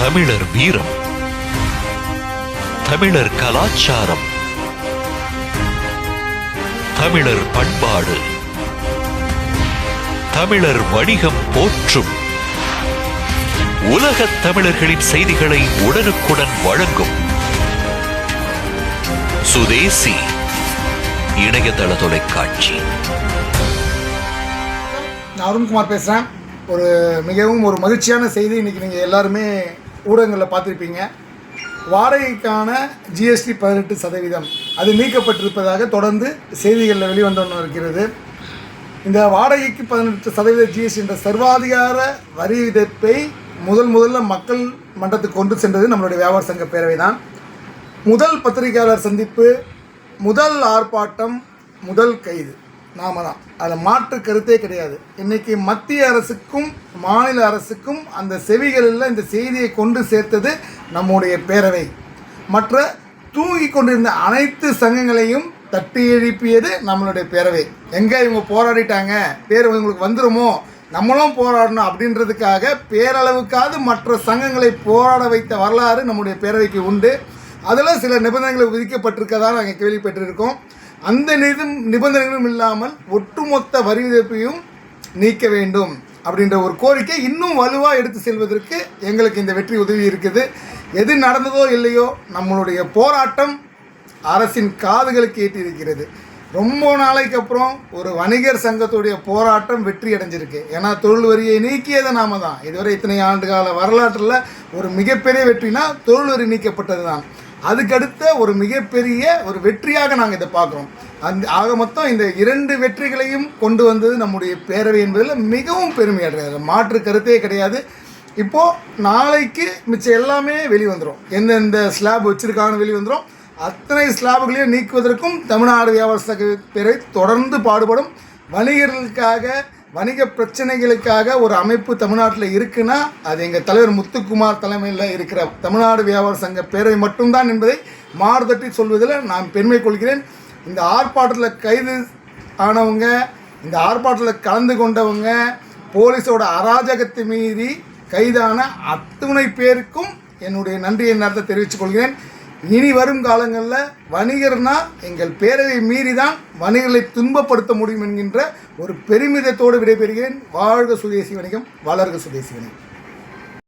தமிழர் வீரம் தமிழர் கலாச்சாரம் தமிழர் பண்பாடு தமிழர் வணிகம் போற்றும் உலகத் தமிழர்களின் செய்திகளை உடனுக்குடன் வழங்கும் சுதேசி இணையதள தொலைக்காட்சி. நான் அருண்குமார் பேசுகிறேன் ஒரு மிகவும் ஒரு மகிழ்ச்சியான செய்தி. இன்றைக்கி நீங்கள் எல்லாருமே ஊடகங்களில் பார்த்துருப்பீங்க. வாடகைக்கான ஜிஎஸ்டி பதினெட்டு சதவீதம். அது நீக்கப்பட்டிருப்பதாக தொடர்ந்து செய்திகளில் வெளிவந்தோன்னு இருக்கிறது. இந்த வாடகைக்கு பதினெட்டு சதவீத ஜிஎஸ்டி என்ற சர்வாதிகார வரி விதிப்பை முதல் முதல்ல மக்கள் மன்றத்துக்கு கொண்டு சென்றது நம்மளுடைய வியாபார சங்க பேரவை தான் முதல் பத்திரிகையாளர் சந்திப்பு முதல் ஆர்ப்பாட்டம் முதல் கைது. நாம தான் அதில் மாற்று கருத்தே கிடையாது. இன்றைக்கி மத்திய அரசுக்கும் மாநில அரசுக்கும் அந்த செவிகளில் இந்த செய்தியை கொண்டு சேர்த்தது நம்முடைய பேரவை. மற்ற தூங்கி கொண்டிருந்த அனைத்து சங்கங்களையும் தட்டி எழுப்பியது நம்மளுடைய பேரவை. எங்கே இவங்க போராடிட்டாங்க? பேரவை இவங்களுக்கு வந்துடுமோ நம்மளும் போராடணும் அப்படின்றதுக்காக பேரளவுக்காவது மற்ற சங்கங்களை போராட வைத்த வரலாறு நம்முடைய பேரவைக்கு உண்டு. அதில் சில நிபந்தனைகள் விதிக்கப்பட்டிருக்கதாக நாங்கள் கேள்விப்பட்டிருக்கோம். அந்த நிபந்தனைகளும் இல்லாமல் ஒட்டுமொத்த வரி விதிப்பையும் நீக்க வேண்டும் அப்படின்ற ஒரு கோரிக்கை இன்னும் வலுவாக எடுத்து செல்வதற்கு எங்களுக்கு இந்த வெற்றி உதவி இருக்குது. எது நடந்ததோ இல்லையோ நம்மளுடைய போராட்டம் அரசின் காதுகளுக்கு ஏற்றிருக்கிறது ரொம்ப நாளைக்கு அப்புறம் ஒரு வணிகர் சங்கத்துடைய போராட்டம் வெற்றி அடைஞ்சிருக்கு. ஏன்னா தொழில் வரியை நீக்கியது நாம தான். இதுவரை இத்தனை ஆண்டு கால வரலாற்றில் ஒரு மிகப்பெரிய வெற்றினா தொழில் வரி நீக்கப்பட்டது தான் அதுக்கடுத்த ஒரு மிகப்பெரிய ஒரு வெற்றியாக நாங்கள் இதை பார்க்குறோம். அந்த ஆக மொத்தம் இந்த இரண்டு வெற்றிகளையும் கொண்டு வந்தது நம்முடைய பேரவை என்பதில் மிகவும் பெருமையாக அடைகிறது மாற்று கருத்தே கிடையாது. இப்போது நாளைக்கு மிச்சம் எல்லாமே வெளிவந்துடும் எந்தெந்த ஸ்லாப் வச்சுருக்காங்கன்னு வெளிவந்துடும் அத்தனை ஸ்லாபுகளையும் நீக்குவதற்கும் தமிழ்நாடு வியாபார சங்க பேரை தொடர்ந்து பாடுபடும். வணிகர்களுக்காக வணிக பிரச்சனைகளுக்காக ஒரு அமைப்பு தமிழ்நாட்டில் இருக்குன்னா அது எங்கள் தலைவர் முத்துக்குமார் தலைமையில் இருக்கிற தமிழ்நாடு வியாபார சங்க பேரவை மட்டும்தான் என்பதை மாறுதட்டி சொல்வதில் நான் பெருமை கொள்கிறேன். இந்த ஆர்ப்பாட்டத்தில் கைது ஆனவங்க இந்த ஆர்ப்பாட்டத்தில் கலந்து கொண்டவங்க போலீஸோட அராஜகத்தை மீறி கைதான அத்துணை பேருக்கும் என்னுடைய நன்றியை நேரத்தை தெரிவித்துக் கொள்கிறேன். இனி வரும் காலங்களில் வணிகர்னா எங்கள் பேரவை மீறி தான் வணிகர்களை துன்பப்படுத்த முடியும் என்கின்ற ஒரு பெருமிதத்தோடு விடைபெறுகிறேன். வாழ்க சுதேசி வணிகம் வளர்க சுதேசி வணிகம்.